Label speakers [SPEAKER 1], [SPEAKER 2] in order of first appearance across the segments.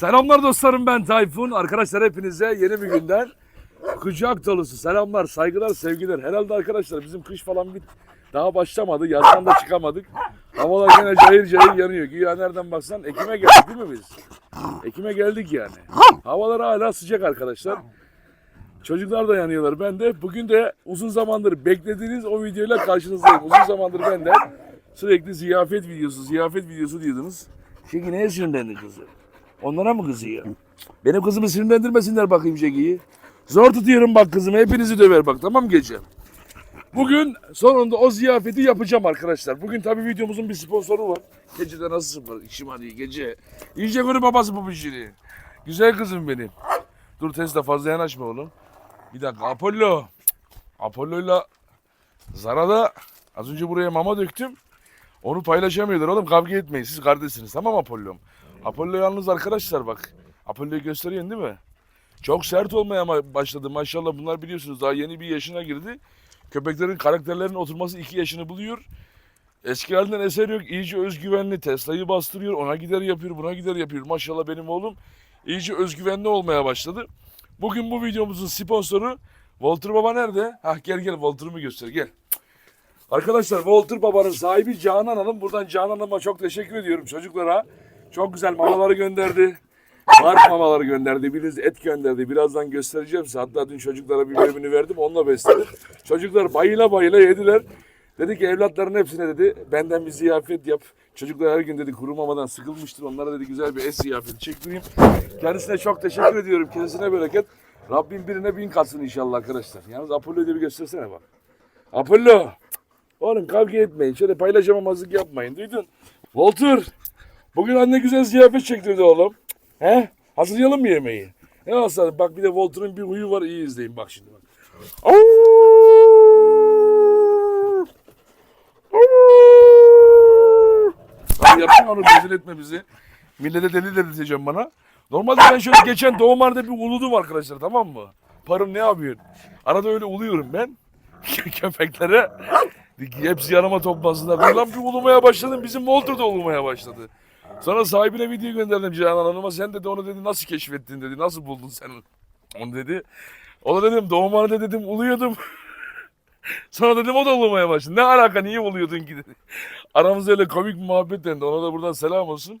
[SPEAKER 1] Selamlar dostlarım ben Tayfun. Arkadaşlar hepinize yeni bir günden kucak dolusu selamlar, saygılar, sevgiler. Herhalde arkadaşlar bizim kış falan bit daha başlamadı. Yazdan da çıkamadık. Havalar gene cayır cayır yanıyor. Güya nereden baksan Ekim'e geldik değil mi biz? Ekim'e geldik yani. Havalar hala sıcak arkadaşlar. Çocuklar da yanıyorlar. Ben de bugün de uzun zamandır beklediğiniz o videoyla karşınızdayım. Uzun zamandır benden sürekli ziyafet videosu, ziyafet videosu diyordunuz. Şimdi neye sinirlendin kızı? Onlara mı kızıyor? Benim kızımı sinirlendirmesinler bakayım Şeki'yi. Zor tutuyorum bak kızımı. Hepinizi döver bak tamam gece? Bugün sonunda o ziyafeti yapacağım arkadaşlar. Bugün tabii videomuzun bir sponsoru var. Gecede nasılsın var? İşim hadi gece. İyice görü babası bu işini. Güzel kızım benim. Dur Tesla fazla yanaşma oğlum. Bir dakika Apollo. Apollo'yla Zara'da az önce buraya mama döktüm. Onu paylaşamıyorlar oğlum kavga etmeyin siz kardeşsiniz tamam Apollo'm? Apollo yalnız arkadaşlar bak. Apollo'yu gösteriyorsun değil mi? Çok sert olmaya ma- başladı maşallah bunlar biliyorsunuz daha yeni bir yaşına girdi. Köpeklerin karakterlerinin oturması iki yaşını buluyor. Eski halinden eser yok. iyice özgüvenli. Tesla'yı bastırıyor. Ona gider yapıyor. Buna gider yapıyor. Maşallah benim oğlum iyice özgüvenli olmaya başladı. Bugün bu videomuzun sponsoru Walter Baba nerede? Hah gel gel Walter'ımı göster gel. Arkadaşlar Walter Baba'nın sahibi Canan Hanım. Buradan Canan Hanım'a çok teşekkür ediyorum çocuklara. Çok güzel mamaları gönderdi. Barf mamaları gönderdi. Biraz et gönderdi. Birazdan göstereceğim size. Hatta dün çocuklara bir bölümünü verdim. Onunla besledim. Çocuklar bayıla bayıla yediler. Dedi ki evlatların hepsine dedi benden bir ziyafet yap. Çocuklar her gün dedi kuru mamadan sıkılmıştır. Onlara dedi güzel bir et ziyafeti çektireyim. Kendisine çok teşekkür ediyorum. Kendisine bereket. Rabbim birine bin katsın inşallah arkadaşlar. Yalnız Apollo'yu da bir göstersene bak. Apollo. Oğlum kavga etmeyin. Şöyle paylaşamamazlık yapmayın. Duydun? Walter. Bugün anne güzel ziyafet çektirdi oğlum. He? Hazırlayalım mı yemeği? Ne aslanım bak bir de Walter'ın bir huyu var iyi izleyin bak şimdi bak. Abi yapsın onu rezil etme bizi. Millete deli dedirteceğim bana. Normalde ben şöyle geçen doğumhanede bir uludum arkadaşlar tamam mı? Parım ne yapıyorsun? Arada öyle uluyorum ben. Köpeklere. Hepsi yanıma toplasınlar. Lan bir ulumaya başladım. Bizim Walter da ulumaya başladı. Sonra sahibine video gönderdim Canan Hanım'a. Sen dedi onu dedi nasıl keşfettin dedi. Nasıl buldun sen onu dedi. O da dedim doğumhanede dedim uluyordum. Sonra dedim o da ulumaya başladı. Ne alaka niye uluyordun ki dedi. Aramızda öyle komik muhabbet dendi. Ona da buradan selam olsun.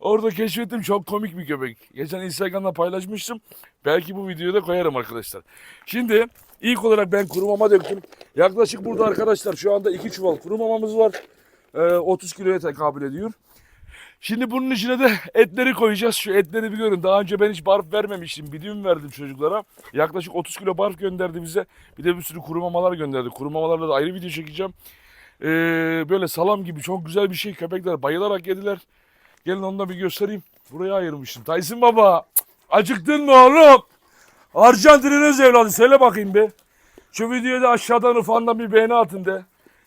[SPEAKER 1] Orada keşfettim çok komik bir köpek. Geçen Instagram'da paylaşmıştım. Belki bu videoyu da koyarım arkadaşlar. Şimdi ilk olarak ben kuru mama döktüm. Yaklaşık burada arkadaşlar şu anda iki çuval kuru mamamız var. Ee, 30 kiloya tekabül ediyor. Şimdi bunun içine de etleri koyacağız. Şu etleri bir görün. Daha önce ben hiç barf vermemiştim. Bir düğün verdim çocuklara. Yaklaşık 30 kilo barf gönderdi bize. Bir de bir sürü kuru mamalar gönderdi. Kuru mamalarla da ayrı video çekeceğim. Ee, böyle salam gibi çok güzel bir şey. Köpekler bayılarak yediler. Gelin onu da bir göstereyim. Buraya ayırmıştım. Tyson baba. Acıktın mı oğlum? Arjantin'in evladı. Söyle bakayım be. Şu videoyu da aşağıdan ufandan bir beğeni atın de.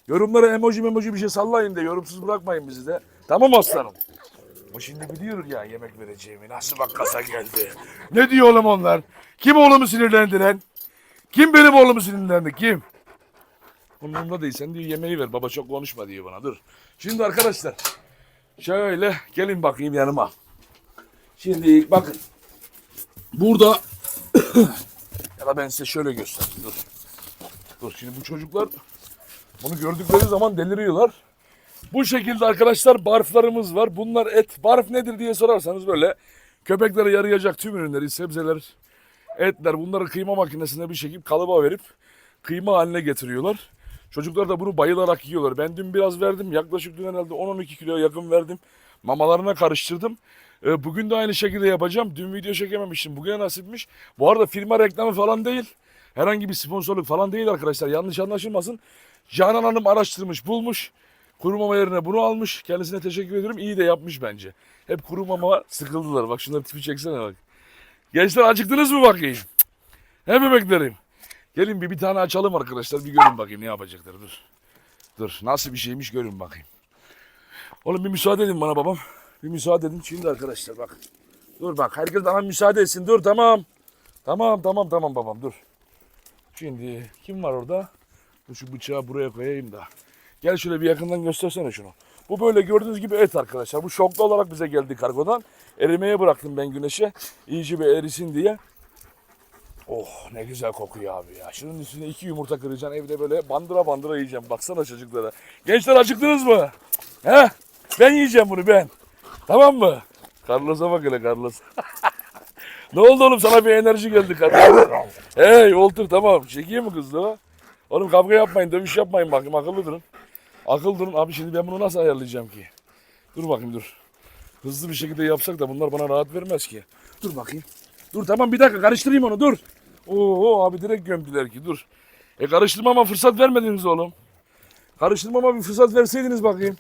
[SPEAKER 1] Yorumlara emoji emoji bir şey sallayın de. Yorumsuz bırakmayın bizi de. Tamam aslanım. O şimdi biliyor ya yemek vereceğimi. Nasıl bak kasa geldi. Ne diyor oğlum onlar? Kim oğlumu sinirlendiren? Kim benim oğlumu sinirlendi? Kim? Umurumda değil. Sen diyor yemeği ver. Baba çok konuşma diyor bana. Dur. Şimdi arkadaşlar. Şöyle gelin bakayım yanıma. Şimdi bakın. Burada ya da ben size şöyle göstereyim. Dur. Dur şimdi bu çocuklar bunu gördükleri zaman deliriyorlar. Bu şekilde arkadaşlar barflarımız var. Bunlar et. Barf nedir diye sorarsanız böyle köpeklere yarayacak tüm ürünleri, sebzeler, etler bunları kıyma makinesine bir şekilde kalıba verip kıyma haline getiriyorlar. Çocuklar da bunu bayılarak yiyorlar. Ben dün biraz verdim. Yaklaşık dün herhalde 10-12 kilo yakın verdim. Mamalarına karıştırdım. Ee, Bugün de aynı şekilde yapacağım. Dün video çekememiştim. Bugüne nasipmiş. Bu arada firma reklamı falan değil. Herhangi bir sponsorluk falan değil arkadaşlar. Yanlış anlaşılmasın. Canan Hanım araştırmış, bulmuş. Kuru mama yerine bunu almış. Kendisine teşekkür ediyorum. İyi de yapmış bence. Hep kuru mama sıkıldılar. Bak şunları tipi çeksene bak. Gençler acıktınız mı bakayım? He bebeklerim. Gelin bir bir tane açalım arkadaşlar. Bir görün bakayım ne yapacaklar. Dur. Dur. Nasıl bir şeymiş görün bakayım. Oğlum bir müsaade edin bana babam. Bir müsaade edin. Şimdi arkadaşlar bak. Dur bak. Herkes bana müsaade etsin. Dur tamam. Tamam tamam tamam babam dur. Şimdi kim var orada? Şu bıçağı buraya koyayım da. Gel şöyle bir yakından göstersene şunu. Bu böyle gördüğünüz gibi et arkadaşlar. Bu şoklu olarak bize geldi kargodan. Erimeye bıraktım ben güneşe. İyice bir erisin diye. Oh ne güzel kokuyor abi ya. Şunun üstüne iki yumurta kıracaksın evde böyle bandıra bandıra yiyeceğim. Baksana çocuklara. Gençler acıktınız mı? He? Ben yiyeceğim bunu ben. Tamam mı? Carlos'a bak hele Carlos. ne oldu oğlum sana bir enerji geldi Carlos. hey Walter tamam. Çekiyor mu kızdı o? Oğlum kavga yapmayın, dövüş yapmayın bakayım akıllı durun. Akıl durun. Abi şimdi ben bunu nasıl ayarlayacağım ki? Dur bakayım dur. Hızlı bir şekilde yapsak da bunlar bana rahat vermez ki. Dur bakayım. Dur tamam bir dakika karıştırayım onu dur. Oo abi direkt gömdüler ki dur. E karıştırmama fırsat vermediniz oğlum. Karıştırmama bir fırsat verseydiniz bakayım.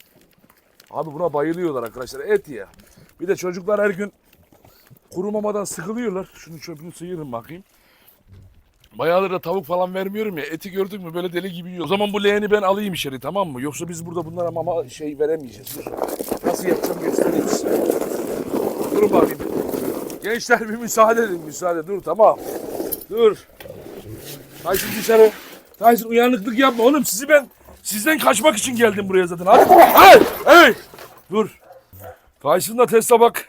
[SPEAKER 1] Abi buna bayılıyorlar arkadaşlar et ya. Bir de çocuklar her gün kuru mamadan sıkılıyorlar. Şunu çöpünü sıyırın bakayım. Bayağıdır da tavuk falan vermiyorum ya. Eti gördük mü böyle deli gibi yiyor. O zaman bu leğeni ben alayım içeri tamam mı? Yoksa biz burada bunlara mama şey veremeyeceğiz. Dur. Nasıl yapacağım göstereyim size. Durun bakayım. Gençler bir müsaade edin müsaade. Dur tamam. Dur. Tyson dışarı. Tyson uyanıklık yapma oğlum. Sizi ben sizden kaçmak için geldim buraya zaten. Hadi. Hey! Hey! Dur. Tyson'la Tesla bak.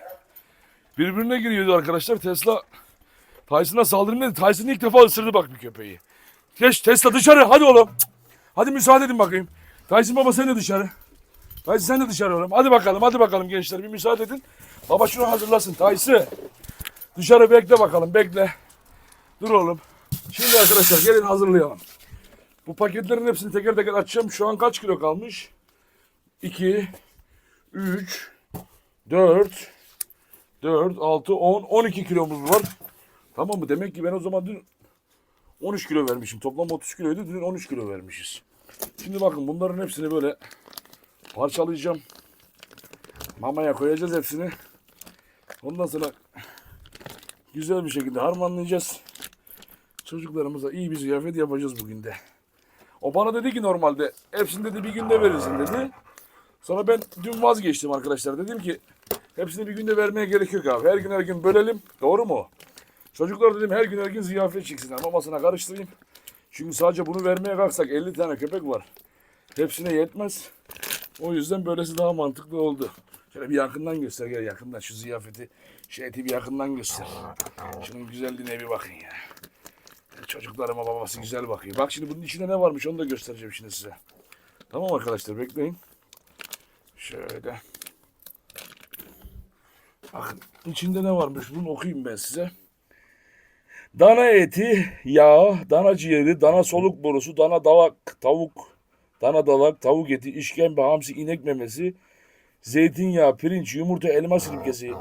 [SPEAKER 1] Birbirine giriyordu arkadaşlar. Tesla Tyson'a saldırayım dedi. Tyson ilk defa ısırdı bak bir köpeği. Geç Tesla dışarı hadi oğlum. Hadi müsaade edin bakayım. Tyson baba sen de dışarı. Tyson sen de dışarı oğlum. Hadi bakalım hadi bakalım gençler bir müsaade edin. Baba şunu hazırlasın Tyson. Dışarı bekle bakalım bekle. Dur oğlum. Şimdi arkadaşlar gelin hazırlayalım. Bu paketlerin hepsini teker teker açacağım. Şu an kaç kilo kalmış? 2, 3, 4, 4, 6, 10, 12 kilomuz var. Tamam mı? Demek ki ben o zaman dün 13 kilo vermişim. Toplam 30 kiloydu. Dün 13 kilo vermişiz. Şimdi bakın bunların hepsini böyle parçalayacağım. Mamaya koyacağız hepsini. Ondan sonra güzel bir şekilde harmanlayacağız. Çocuklarımıza iyi bir ziyafet yapacağız bugün de. O bana dedi ki normalde hepsini dedi bir günde verirsin dedi. Sonra ben dün vazgeçtim arkadaşlar. Dedim ki hepsini bir günde vermeye gerek yok abi. Her gün her gün bölelim. Doğru mu? Çocuklar dedim her gün her gün ziyafet çıksınlar. Mamasına karıştırayım. Çünkü sadece bunu vermeye kalksak 50 tane köpek var. Hepsine yetmez. O yüzden böylesi daha mantıklı oldu. Şöyle bir yakından göster gel yakından şu ziyafeti. Şu eti bir yakından göster. Şunun güzelliğine bir bakın ya. Çocuklarıma babası güzel bakıyor. Bak şimdi bunun içinde ne varmış onu da göstereceğim şimdi size. Tamam arkadaşlar bekleyin. Şöyle. Bakın içinde ne varmış bunu okuyayım ben size. Dana eti, yağ, dana ciğeri, dana soluk borusu, dana davak, tavuk, dana dalak, tavuk eti, işkembe, hamsi, inek memesi, zeytinyağı, pirinç, yumurta, elma sirkesi,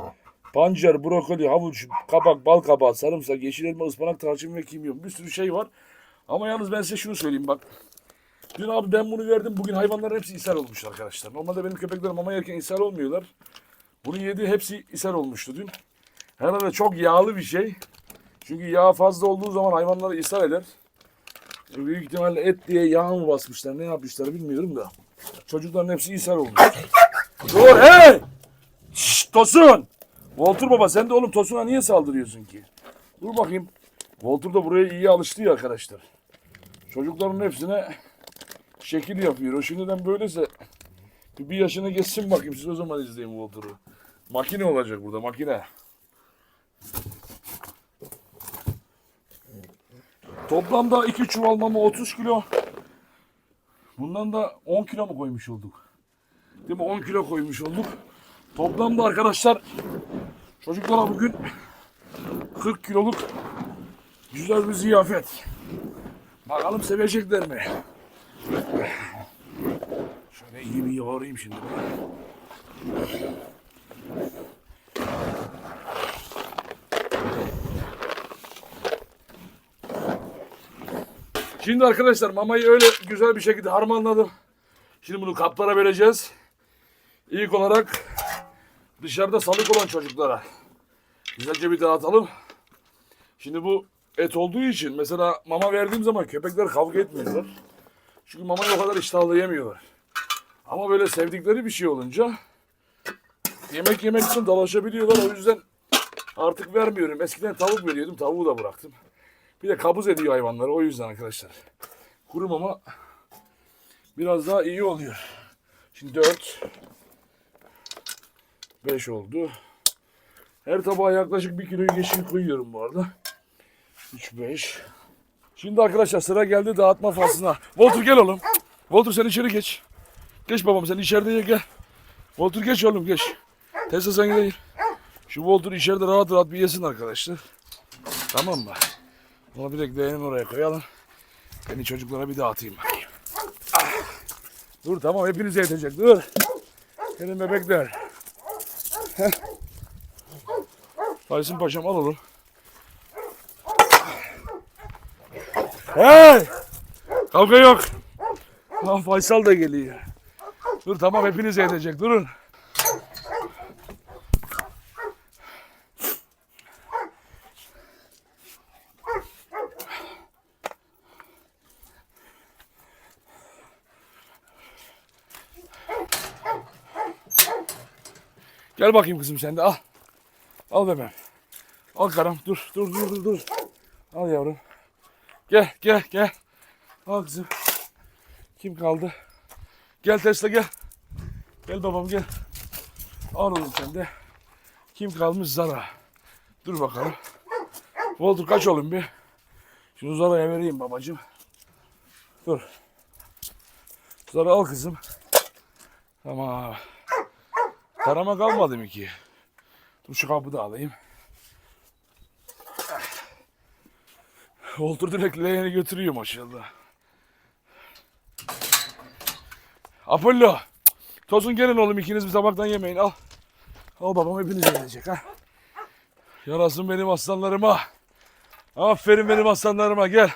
[SPEAKER 1] pancar, brokoli, havuç, kabak, bal kabağı, sarımsak, yeşil elma, ıspanak, tarçın ve kimyon. Bir sürü şey var. Ama yalnız ben size şunu söyleyeyim bak. Dün abi ben bunu verdim. Bugün hayvanların hepsi ishal olmuş arkadaşlar. Normalde benim köpeklerim mama yerken ishal olmuyorlar. Bunu yedi hepsi ishal olmuştu dün. Herhalde çok yağlı bir şey. Çünkü yağ fazla olduğu zaman hayvanları ishal eder. Büyük ihtimalle et diye yağ mı basmışlar ne yapmışlar bilmiyorum da. Çocukların hepsi ishal olmuş. Dur hey! Şşt Tosun! Walter baba sen de oğlum Tosun'a niye saldırıyorsun ki? Dur bakayım. Walter da buraya iyi alıştı ya arkadaşlar. Çocukların hepsine şekil yapıyor. O şimdiden böylese bir yaşını geçsin bakayım. Siz o zaman izleyin Walter'ı. Makine olacak burada makine. Toplamda iki çuval mama 30 kilo. Bundan da 10 kilo mu koymuş olduk? Değil mi? 10 kilo koymuş olduk. Toplamda arkadaşlar çocuklara bugün 40 kiloluk güzel bir ziyafet. Bakalım sevecekler mi? Şöyle iyi bir yoğurayım şimdi. Şimdi arkadaşlar mamayı öyle güzel bir şekilde harmanladım. Şimdi bunu kaplara vereceğiz. İlk olarak dışarıda salık olan çocuklara güzelce bir dağıtalım. Şimdi bu et olduğu için mesela mama verdiğim zaman köpekler kavga etmiyorlar. Çünkü mamayı o kadar iştahlı yemiyorlar. Ama böyle sevdikleri bir şey olunca yemek yemek için dalaşabiliyorlar. O yüzden artık vermiyorum. Eskiden tavuk veriyordum. Tavuğu da bıraktım. Bir de kabız ediyor hayvanları. O yüzden arkadaşlar. Kuru mama biraz daha iyi oluyor. Şimdi 4 5 oldu. Her tabağa yaklaşık 1 kilo yeşil koyuyorum bu arada. 3 5 Şimdi arkadaşlar sıra geldi dağıtma faslına. Voltur gel oğlum. Voltur sen içeri geç. Geç babam sen içeride gel. Voltur geç oğlum geç. Tesla sen gel. Şu Voltur içeride rahat rahat bir yesin arkadaşlar. Tamam mı? Onu bir de leğenin oraya koyalım. Beni çocuklara bir dağıtayım bakayım. Ah. Dur tamam hepinize yetecek dur. Benim bebekler. Faysın paşam al oğlum. Hey! Kavga yok. Ah Faysal da geliyor. Dur tamam hepinize yetecek durun. Gel bakayım kızım sen de al. Al bebeğim. Al karam dur dur dur dur dur. Al yavrum. Gel gel gel. Al kızım. Kim kaldı? Gel Tesla gel. Gel babam gel. Al oğlum sen de. Kim kalmış Zara. Dur bakalım. Voltur kaç oğlum bir. Şunu Zara'ya vereyim babacığım. Dur. Zara al kızım. Tamam. Tarama kalmadı mı ki? Dur şu kapı da alayım. Voltur direkt leğeni götürüyor maşallah. Apollo. Tosun gelin oğlum ikiniz bir tabaktan yemeyin al. Al babam hepiniz yiyecek ha. Yarasın benim aslanlarıma. Aferin benim aslanlarıma gel.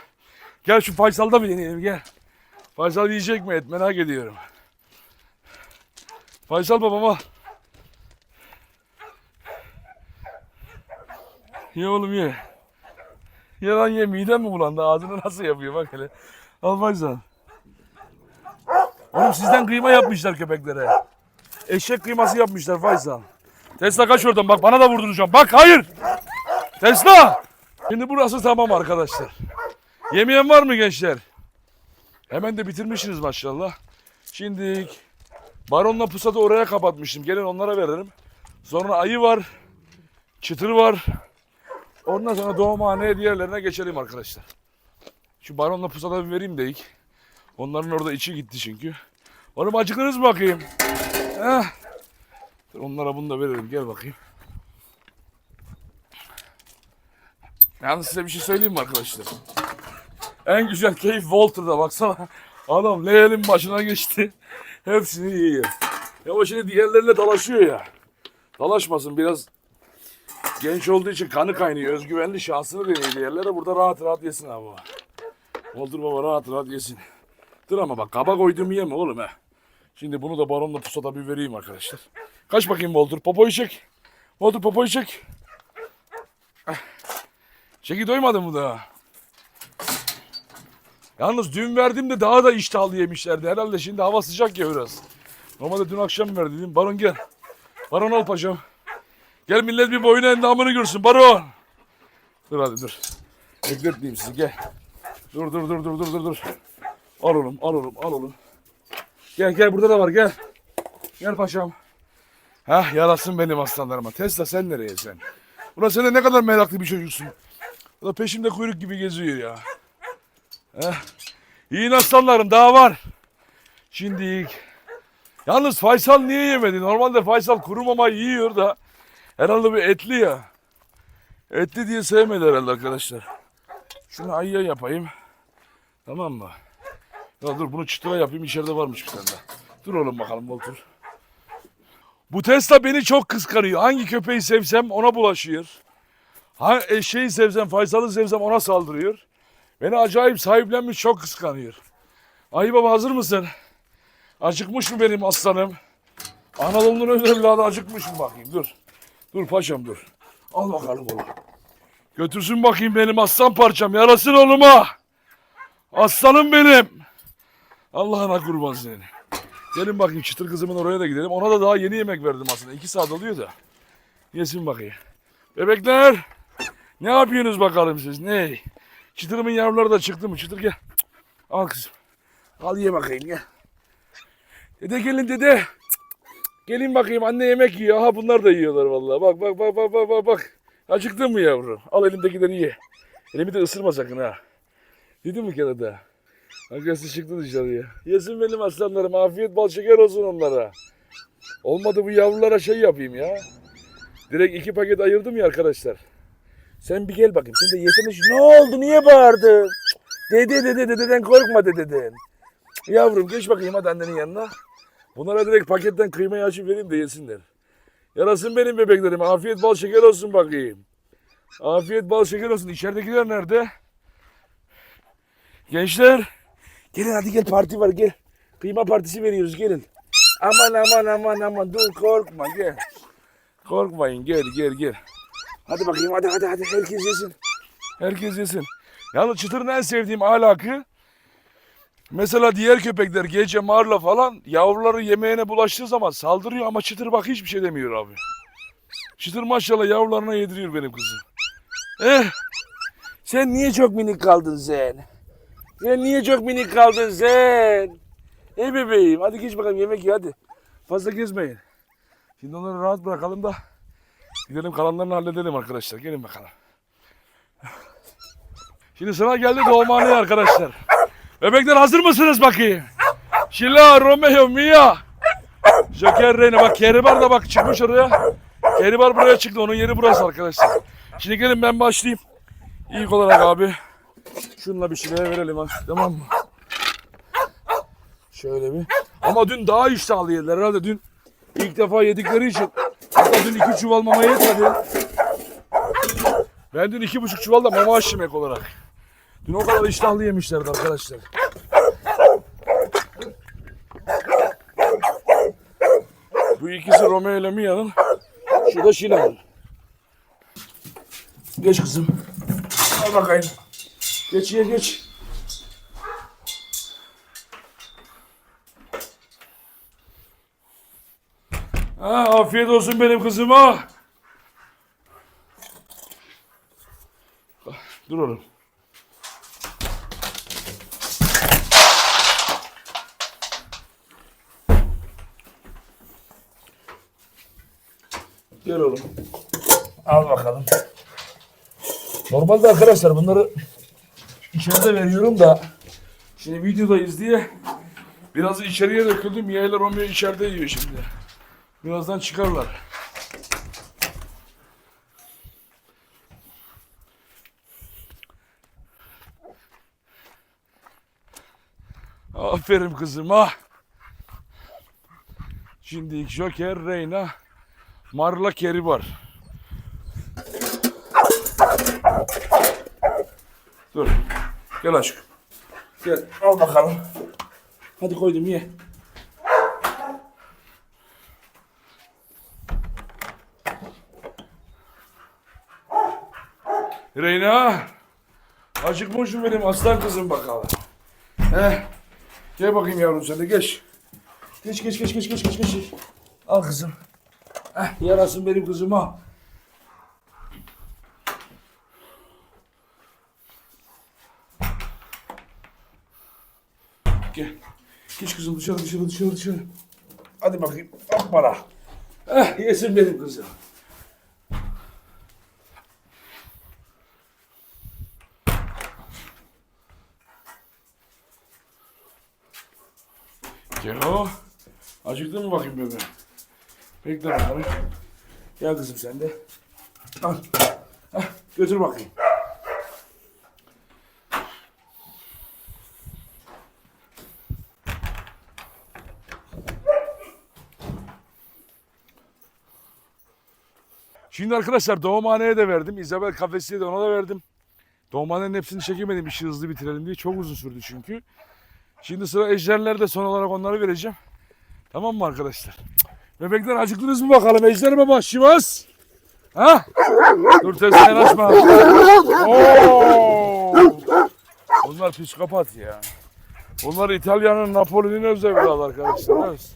[SPEAKER 1] Gel şu Faysal'da bir deneyelim gel. Faysal yiyecek mi et merak ediyorum. Faysal babam al. Ye oğlum ye. Ye lan ye midem mi bulandı ağzını nasıl yapıyor bak hele. Al Faysal. Oğlum sizden kıyma yapmışlar köpeklere. Eşek kıyması yapmışlar Faysal. Tesla kaç oradan bak bana da vurduracağım. Bak hayır. Tesla. Şimdi burası tamam arkadaşlar. Yemeyen var mı gençler? Hemen de bitirmişsiniz maşallah. Şimdi baronla pusadı oraya kapatmıştım. Gelin onlara verelim. Sonra ayı var. Çıtır var. Ondan sonra doğumhaneye diğerlerine geçelim arkadaşlar. Şu baronla pusada bir vereyim de ilk. Onların orada içi gitti çünkü. Oğlum acıkınız bakayım? Heh. Onlara bunu da verelim. Gel bakayım. Yalnız size bir şey söyleyeyim mi arkadaşlar? En güzel keyif Walter'da baksana. Adam leğenin başına geçti. Hepsini yiyor. Ya o şimdi diğerleriyle dalaşıyor ya. Dalaşmasın biraz genç olduğu için kanı kaynıyor. Özgüvenli şansını deniyor diğerlere. Burada rahat rahat yesin abi. Walter baba rahat rahat yesin. Dur ama bak kaba koyduğumu yeme oğlum he. Şimdi bunu da baronla pusada bir vereyim arkadaşlar. Kaç bakayım Walter. Popoyu çek. Walter popoyu çek. Eh. Çeki doymadın mı daha? Yalnız dün verdiğimde daha da iştahlı yemişlerdi. Herhalde şimdi hava sıcak ya biraz. Normalde dün akşam verdim. Baron gel. Baron al paşam. Gel millet bir boyun endamını görsün. Baron. Dur hadi dur. Bekletmeyeyim sizi gel. Dur dur dur dur dur dur dur. Al oğlum al oğlum al oğlum. Gel gel burada da var gel. Gel paşam. Hah yarasın benim aslanlarıma. Tesla sen nereye sen? Ulan sen de ne kadar meraklı bir çocuksun. Da peşimde kuyruk gibi geziyor ya. Heh. Yiyin aslanlarım daha var. Şimdi ilk. Yalnız Faysal niye yemedi? Normalde Faysal kuru mama yiyor da herhalde bir etli ya. Etli diye sevmedi herhalde arkadaşlar. Şunu ayıya yapayım. Tamam mı? Ya dur bunu çıtıra yapayım içeride varmış bir tane daha. Dur oğlum bakalım Voltur. Bu Tesla beni çok kıskanıyor. Hangi köpeği sevsem ona bulaşıyor. Ha eşeği sevsem, Faysal'ı sevsem ona saldırıyor. Beni acayip sahiplenmiş çok kıskanıyor. Ay baba hazır mısın? Acıkmış mı benim aslanım? Anadolu'nun öz evladı acıkmış mı bakayım dur. Dur paşam dur. Al bakalım oğlum. Götürsün bakayım benim aslan parçam yarasın oğluma. Aslanım benim. Allah'ına kurban seni. Gelin bakayım çıtır kızımın oraya da gidelim. Ona da daha yeni yemek verdim aslında. İki saat oluyor da. Yesin bakayım. Bebekler. Ne yapıyorsunuz bakalım siz? Ne? Çıtırımın yavruları da çıktı mı? Çıtır gel. Al kızım. Al ye bakayım gel. Dede gelin dede. Gelin bakayım anne yemek yiyor. Aha bunlar da yiyorlar vallahi. Bak bak bak bak bak bak bak. Acıktın mı yavrum? Al elimdekileri ye. Elimi de ısırma sakın ha. Yedin mi kenarda? Arkası çıktı dışarıya. Yesin benim aslanlarım. Afiyet bal şeker olsun onlara. Olmadı bu yavrulara şey yapayım ya. Direkt iki paket ayırdım ya arkadaşlar. Sen bir gel bakayım. Sen de yesene şu. Ne oldu? Niye bağırdın? Dede dede dededen korkma dededen. Yavrum geç bakayım hadi annenin yanına. Bunlara direkt paketten kıymayı açıp vereyim de yesinler. Yarasın benim bebeklerim. Afiyet bal şeker olsun bakayım. Afiyet bal şeker olsun. İçeridekiler nerede? Gençler. Gelin hadi gel parti var gel. Kıyma partisi veriyoruz gelin. Aman aman aman aman dur korkma gel. Korkmayın gel gel gel. Hadi bakayım hadi hadi hadi herkes yesin. Herkes yesin. Yalnız çıtırın en sevdiğim ahlakı Mesela diğer köpekler gece marla falan yavruları yemeğine bulaştığı zaman saldırıyor ama çıtır bak hiçbir şey demiyor abi. Çıtır maşallah yavrularına yediriyor benim kızım. Eh sen niye çok minik kaldın sen? Sen niye çok minik kaldın sen? Ey bebeğim hadi geç bakalım yemek ye hadi. Fazla gezmeyin. Şimdi onları rahat bırakalım da gidelim kalanlarını halledelim arkadaşlar. Gelin bakalım. Şimdi sıra geldi doğumhaneye arkadaşlar. Bebekler hazır mısınız bakayım? Şila, Romeo, Mia. Joker Reyna bak Keribar da bak çıkmış oraya. Keribar buraya çıktı onun yeri burası arkadaşlar. Şimdi gelin ben başlayayım. İlk olarak abi şununla bir şeyler verelim ha. Tamam mı? Şöyle bir. Ama dün daha iştahlı yediler herhalde dün ilk defa yedikleri için. Hatta dün iki çuval mama yetmedi. Ben dün iki buçuk çuval da mama açtım ek olarak. Dün o kadar iştahlı yemişlerdi arkadaşlar. Bu ikisi Romeo ile Mia'nın. Şu da Şila'nın. Geç kızım. Al bakayım. Geç ye geç. Ha, afiyet olsun benim kızıma. Dur oğlum. Gel oğlum. Al bakalım. Normalde arkadaşlar bunları içeride veriyorum da şimdi videodayız diye biraz içeriye döküldü. Mia ile Romeo içeride yiyor şimdi. Birazdan çıkarlar. Aferin kızıma. Şimdi Joker, Reyna, Marla Keri var. Dur. Gel aşkım. Gel al bakalım. Hadi koydum ye. Reyna. Acıkmış mı benim aslan kızım bakalım. Heh. Gel bakayım yavrum sen de geç. Geç geç geç geç geç geç geç. Al kızım. Heh, yarasın benim kızıma. Gel. Geç kızım dışarı dışarı dışarı dışarı. Hadi bakayım. Hoppala. Eh yesin benim kızım. Gel o. Acıktın mı bakayım bebeğim? Bekle bakalım. Gel kızım sen de. Al. Hah, götür bakayım. Şimdi arkadaşlar doğumhaneye de verdim. İzabel kafesiye de ona da verdim. Doğumhanenin hepsini çekemedim işi hızlı bitirelim diye. Çok uzun sürdü çünkü. Şimdi sıra ejderlerde son olarak onları vereceğim. Tamam mı arkadaşlar? Bebekler acıktınız mı bakalım? Ejder baba Şivas. Ha? Dur tezgahını açma. Oo! Bunlar psikopat ya. Bunlar İtalya'nın Napoli'nin öz evladı arkadaşlar. Öz.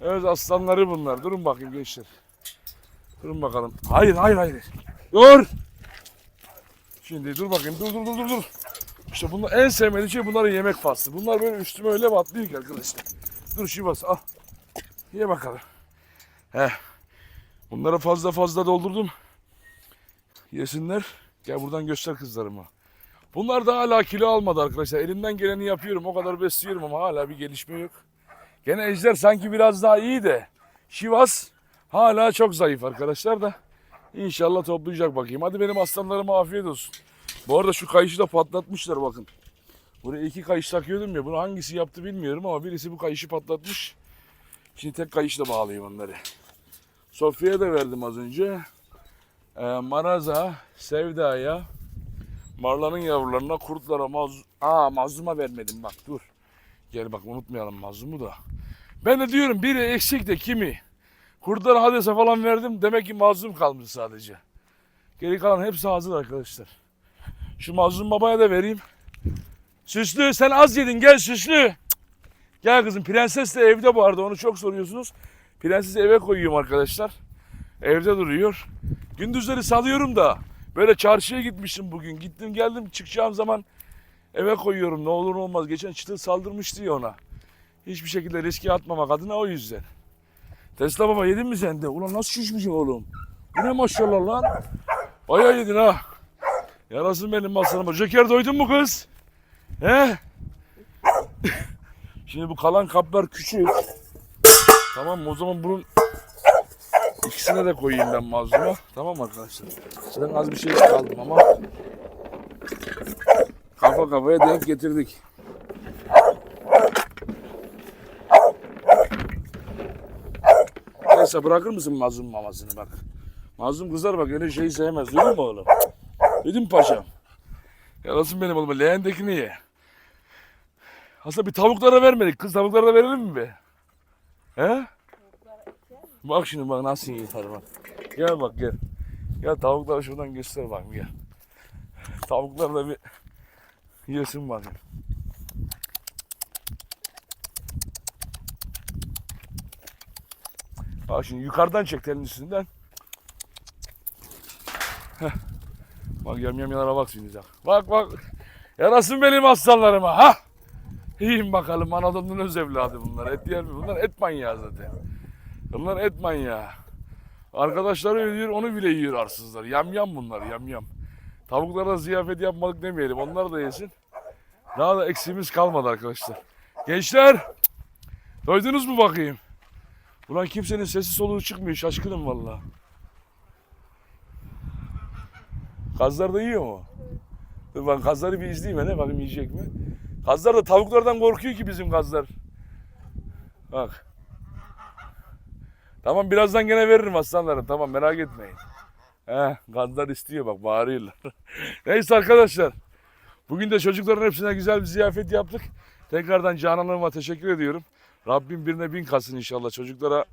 [SPEAKER 1] Öz aslanları bunlar. Durun bakayım gençler. Durun bakalım. Hayır hayır hayır. Dur. Şimdi dur bakayım. Dur dur dur dur. dur. İşte bunlar en sevmediğim şey bunların yemek faslı. Bunlar böyle üstüme öyle batlıyor ki arkadaşlar. Dur Şivas al. Ye bakalım. He. Bunları fazla fazla doldurdum. Yesinler. Gel buradan göster kızlarıma. Bunlar da hala kilo almadı arkadaşlar. Elimden geleni yapıyorum. O kadar besliyorum ama hala bir gelişme yok. Gene Ejder sanki biraz daha iyi de. Şivas hala çok zayıf arkadaşlar da. İnşallah toplayacak bakayım. Hadi benim aslanlarıma afiyet olsun. Bu arada şu kayışı da patlatmışlar bakın. Buraya iki kayış takıyordum ya. Bunu hangisi yaptı bilmiyorum ama birisi bu kayışı patlatmış. Şimdi tek kayışla bağlayayım onları. Sofya'ya da verdim az önce. Ee, Maraza, Sevda'ya, Marlan'ın yavrularına, kurtlara, maz Aa, mazluma vermedim bak dur. Gel bak unutmayalım mazlumu da. Ben de diyorum biri eksik de kimi? Kurtlara Hades'e falan verdim. Demek ki mazlum kalmış sadece. Geri kalan hepsi hazır arkadaşlar. Şu mazlum babaya da vereyim. Süslü sen az yedin gel Süslü. Gel kızım prenses de evde bu arada onu çok soruyorsunuz. Prensesi eve koyuyorum arkadaşlar. Evde duruyor. Gündüzleri salıyorum da böyle çarşıya gitmiştim bugün. Gittim geldim çıkacağım zaman eve koyuyorum ne olur olmaz. Geçen çıtır saldırmıştı ya ona. Hiçbir şekilde riske atmamak adına o yüzden. Tesla baba yedin mi sen de? Ulan nasıl şişmişsin oğlum? Bu ne maşallah lan? Bayağı yedin ha. Yarasın benim aslanıma. Joker doydun mu kız? He? Şimdi bu kalan kaplar küçük. Tamam mı? O zaman bunun ikisine de koyayım ben mazluma. Tamam arkadaşlar? Zaten az bir şey kaldım ama kafa kafaya denk getirdik. Neyse bırakır mısın mazlum mamasını bak. Mazlum kızar bak öyle şeyi sevmez. Duydun mu oğlum? Mu paşam? Yarasın benim oğlum. Leğendekini ye. Aslında bir tavuklara vermedik. Kız tavuklara da verelim mi be? He? Bak şimdi bak nasıl yiyorlar bak. Gel bak gel. Gel tavukları şuradan göster bak gel. Tavuklar da bir yesin bakayım. Bak şimdi yukarıdan çek telin üstünden. Heh. Bak yam yam yalara bak şimdi bak. Bak bak. Yarasın benim aslanlarıma ha. Yiyin bakalım Anadolu'nun öz evladı bunlar. Et yer mi? Bunlar et manyağı zaten. Bunlar et manyağı. Arkadaşları ölüyor onu bile yiyor arsızlar. Yam yam bunlar yam yam. Tavuklara ziyafet yapmadık demeyelim. Onlar da yesin. Daha da eksiğimiz kalmadı arkadaşlar. Gençler. Doydunuz mu bakayım? Ulan kimsenin sesi soluğu çıkmıyor. Şaşkınım valla. Kazlar da yiyor mu? Dur ben kazları bir izleyeyim hele bakayım yiyecek mi? Kazlar da tavuklardan korkuyor ki bizim kazlar. Bak. Tamam birazdan gene veririm aslanlarım. Tamam merak etmeyin. He, kazlar istiyor bak bağırıyorlar. Neyse arkadaşlar. Bugün de çocukların hepsine güzel bir ziyafet yaptık. Tekrardan Canan Hanım'a teşekkür ediyorum. Rabbim birine bin kalsın inşallah. Çocuklara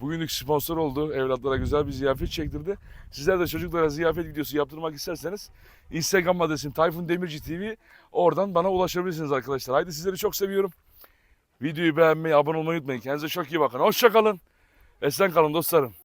[SPEAKER 1] bugünlük sponsor oldu. Evlatlara güzel bir ziyafet çektirdi. Sizler de çocuklara ziyafet videosu yaptırmak isterseniz Instagram adresim Tayfun Demirci TV. Oradan bana ulaşabilirsiniz arkadaşlar. Haydi sizleri çok seviyorum. Videoyu beğenmeyi, abone olmayı unutmayın. Kendinize çok iyi bakın. Hoşçakalın. Esen kalın dostlarım.